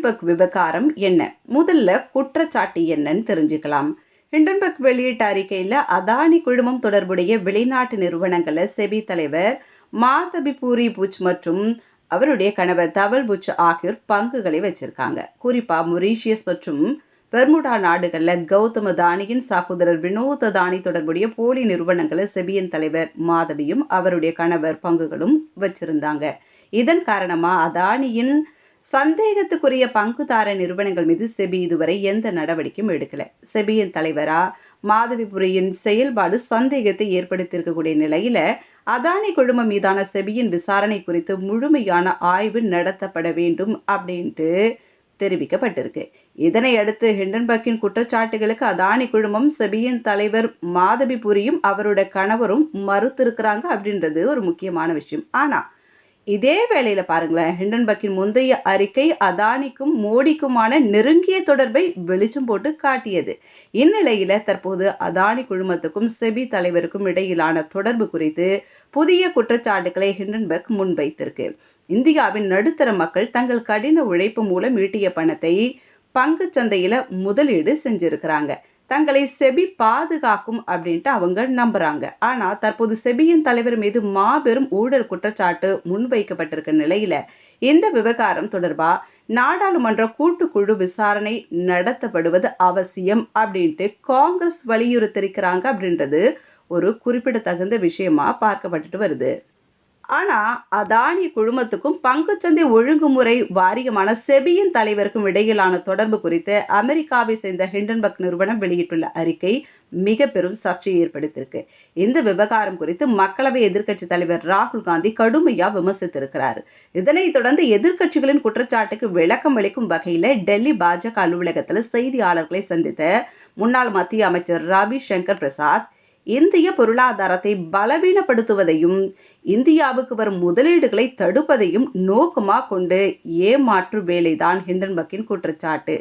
Hindenburg விவகாரம் என்ன? முதல்ல குற்றச்சாட்டு என்னன்னு தெரிஞ்சுக்கலாம். ஹிண்டன்பர்க் வெளியிட்ட அறிக்கையில் அதானி குழுமம் தொடர்புடைய வெளிநாட்டு நிறுவனங்களை செபி தலைவர் மாதபி பூரி புச் மற்றும் அவருடைய கணவர் தவல் புச் ஆகியோர் பங்குகளை வச்சிருக்காங்க. குறிப்பாக மொரீஷியஸ் மற்றும் பெர்முடா நாடுகளில் கௌதம தானியின் சகோதரர் வினோத தானி தொடர்புடைய போலி நிறுவனங்களை செபியின் தலைவர் மாதவியும் அவருடைய கணவர் பங்குகளும் வச்சிருந்தாங்க. இதன் காரணமாக அதானியின் சந்தேகத்துக்குரிய பங்குதார நிறுவனங்கள் மீது செபி இதுவரை எந்த நடவடிக்கையும் எடுக்கல. செபியின் தலைவரா மாதவிபுரியின் செயல்பாடு சந்தேகத்தை ஏற்படுத்தியிருக்கக்கூடிய நிலையில அதானி குழுமம் மீதான செபியின் விசாரணை குறித்து முழுமையான ஆய்வு நடத்தப்பட வேண்டும் அப்படின்ட்டு தெரிவிக்கப்பட்டிருக்கு. இதனை அடுத்து ஹிண்டன்பர்க்கின் குற்றச்சாட்டுகளுக்கு அதானி குழுமம் செபியின் தலைவர் மாதவிபுரியும் அவரோட கணவரும் மறுத்திருக்கிறாங்க அப்படின்றது ஒரு முக்கியமான விஷயம். ஆனால் இதே வேளையில் பாருங்களேன் ஹிண்டன்பர்க்கின் முந்தைய அறிக்கை அதானிக்கும் மோடிக்குமான நெருங்கிய தொடர்பை வெளிச்சம் போட்டு காட்டியது. இந்நிலையில் தற்போது அதானி குழுமத்துக்கும் செபி தலைவருக்கும் இடையிலான தொடர்பு குறித்து புதிய குற்றச்சாட்டுகளை ஹிண்டன்பர்க் முன்வைத்திருக்கு. இந்தியாவின் நடுத்தர மக்கள் தங்கள் கடின உழைப்பு மூலம் ஈட்டிய பணத்தை பங்கு சந்தையில் முதலீடு செஞ்சிருக்கிறாங்க. தங்களை செபி பாதுகாக்கும் அப்படின்ட்டு அவங்க நம்புறாங்க. ஆனால் தற்போது செபியின் தலைவர் மீது மாபெரும் ஊழல் குற்றச்சாட்டு முன்வைக்கப்பட்டிருக்க நிலையில இந்த விவகாரம் தொடர்பாக நாடாளுமன்ற கூட்டுக்குழு விசாரணை நடத்தப்படுவது அவசியம் அப்படின்ட்டு காங்கிரஸ் வலியுறுத்திருக்கிறாங்க அப்படின்றது ஒரு குறிப்பிடத்தகுந்த விஷயமா பார்க்கப்பட்டுட்டு வருது. ஆனால் அதானி குழுமத்துக்கும் பங்குச்சந்தை ஒழுங்குமுறை வாரியமான செபியின் தலைவருக்கும் இடையிலான தொடர்பு குறித்து அமெரிக்காவை சேர்ந்த ஹிண்டன்பர்க் நிறுவனம் வெளியிட்டுள்ள அறிக்கை மிக பெரும் சர்ச்சையை ஏற்படுத்தியிருக்கு. இந்த விவகாரம் குறித்து மக்களவை எதிர்க்கட்சி தலைவர் ராகுல் காந்தி கடுமையாக விமர்சித்திருக்கிறார். இதனைத் தொடர்ந்து எதிர்க்கட்சிகளின் குற்றச்சாட்டுக்கு விளக்கம் அளிக்கும் வகையில் டெல்லி பாஜக அலுவலகத்தில் செய்தியாளர்களை சந்தித்த முன்னாள் மத்திய அமைச்சர் ரவி சங்கர் பிரசாத் இந்திய பொருளாதாரத்தை பலவீனப்படுத்துவதையும் இந்தியாவுக்கு வரும் முதலீடுகளை தடுப்பதையும் நோக்கமாக கொண்டு ஏமாற்று வேலைதான் ஹிண்டன்பர்க்கின் குற்றச்சாட்டு.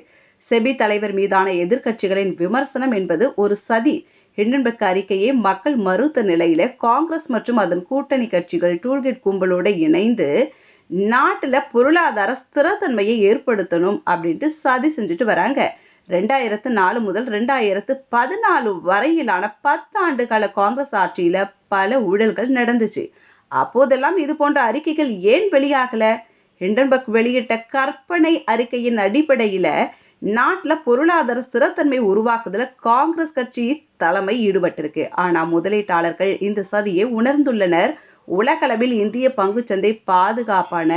செபி தலைவர் மீதான எதிர்க்கட்சிகளின் விமர்சனம் என்பது ஒரு சதி. ஹிண்டன்பர்க் அறிக்கையை மக்கள் மறுத்த நிலையில காங்கிரஸ் மற்றும் அதன் கூட்டணி கட்சிகள் டூல்கேட் கும்பலோடு இணைந்து நாட்டில் பொருளாதார ஸ்திரத்தன்மையை ஏற்படுத்தணும் அப்படின்ட்டு சதி செஞ்சுட்டு வராங்க. ரெண்டாயிரத்து நாலு முதல் ரெண்டாயிரத்து பதினாலு வரையிலான பத்தாண்டு கால காங்கிரஸ் ஆட்சியில பல ஊழல்கள் நடந்துச்சு. அப்போதெல்லாம் இது போன்ற அறிக்கைகள் ஏன் வெளியாகல? ஹிண்டன்பர்க் வெளியிட்ட கற்பனை அறிக்கையின் அடிப்படையில் நாட்டில் பொருளாதார ஸ்திரத்தன்மை உருவாக்குதல காங்கிரஸ் கட்சி தலைமை ஈடுபட்டிருக்கு. ஆனால் முதலீட்டாளர்கள் இந்த சதியை உணர்ந்துள்ளனர். உலகளவில் இந்திய பங்குச்சந்தை பாதுகாப்பான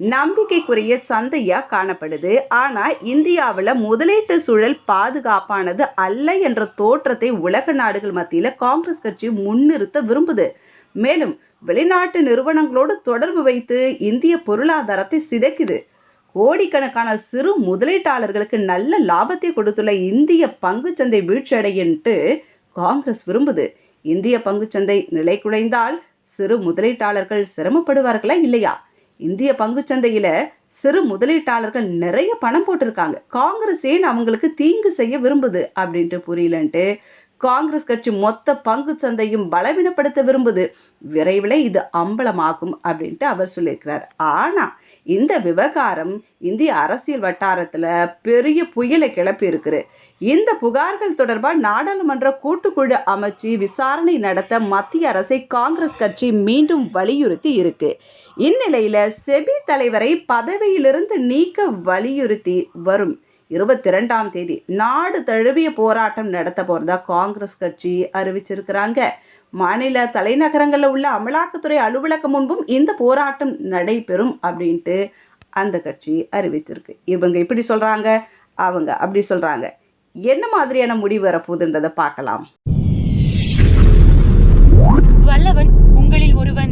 நம்பிக்கைக்குரிய சந்தையாக காணப்படுது. ஆனால் இந்தியாவில் முதலீட்டு சூழல் பாதுகாப்பானது அல்ல என்ற தோற்றத்தை உலக நாடுகள் மத்தியில் காங்கிரஸ் கட்சி முன்னிறுத்த விரும்புது. மேலும் வெளிநாட்டு நிறுவனங்களோடு தொடர்பு வைத்து இந்திய பொருளாதாரத்தை சிதைக்குது. கோடிக்கணக்கான சிறு முதலீட்டாளர்களுக்கு நல்ல லாபத்தை கொடுத்துள்ள இந்திய பங்குச்சந்தை வீழ்ச்சியடையின்ட்டு காங்கிரஸ் விரும்புது. இந்திய பங்குச்சந்தை நிலை குலைந்தால் சிறு முதலீட்டாளர்கள் சிரமப்படுவார்களா இல்லையா? இந்திய பங்குச்சந்தையில சிறு முதலீட்டாளர்கள் நிறைய பணம் போட்டிருக்காங்க. காங்கிரஸ் ஏன் அவங்களுக்கு தீங்கு செய்ய விரும்புது? அப்படின்ட்டு புரியலன்ட்டு காங்கிரஸ் கட்சி மொத்த பங்கு சந்தையும் பலவீனப்படுத்த விரும்புது. விரைவில் இது அம்பலமாகும் அப்படின்ட்டு அவர் சொல்லியிருக்கிறார். ஆனால் இந்த விவகாரம் இந்திய அரசியல் வட்டாரத்தில் பெரிய புயலை கிளப்பி இருக்குது. இந்த புகார்கள் தொடர்பாக நாடாளுமன்ற கூட்டுக்குழு அமைச்சு விசாரணை நடத்த மத்திய அரசை காங்கிரஸ் கட்சி மீண்டும் வலியுறுத்தி இருக்கு. இந்நிலையில் செபி தலைவரை பதவியிலிருந்து நீக்க வலியுறுத்தி வரும் இருபத்தி ரெண்டாம் தேதி நாடு தழுவிய போராட்டம் நடத்த போறதா காங்கிரஸ் கட்சி அறிவிச்சிருக்கிறாங்க. மாநில தலைநகரங்களில் உள்ள அமலாக்கத்துறை அலுவலகம் முன்பும் இந்த போராட்டம் நடைபெறும் அப்படின்ட்டு அந்த கட்சி அறிவித்திருக்கு. இவங்க இப்படி சொல்றாங்க அவங்க அப்படி சொல்றாங்க. என்ன மாதிரியான முடிவு வரப்போகுதுன்றதை பார்க்கலாம். வல்லவன் உங்களில் ஒருவன்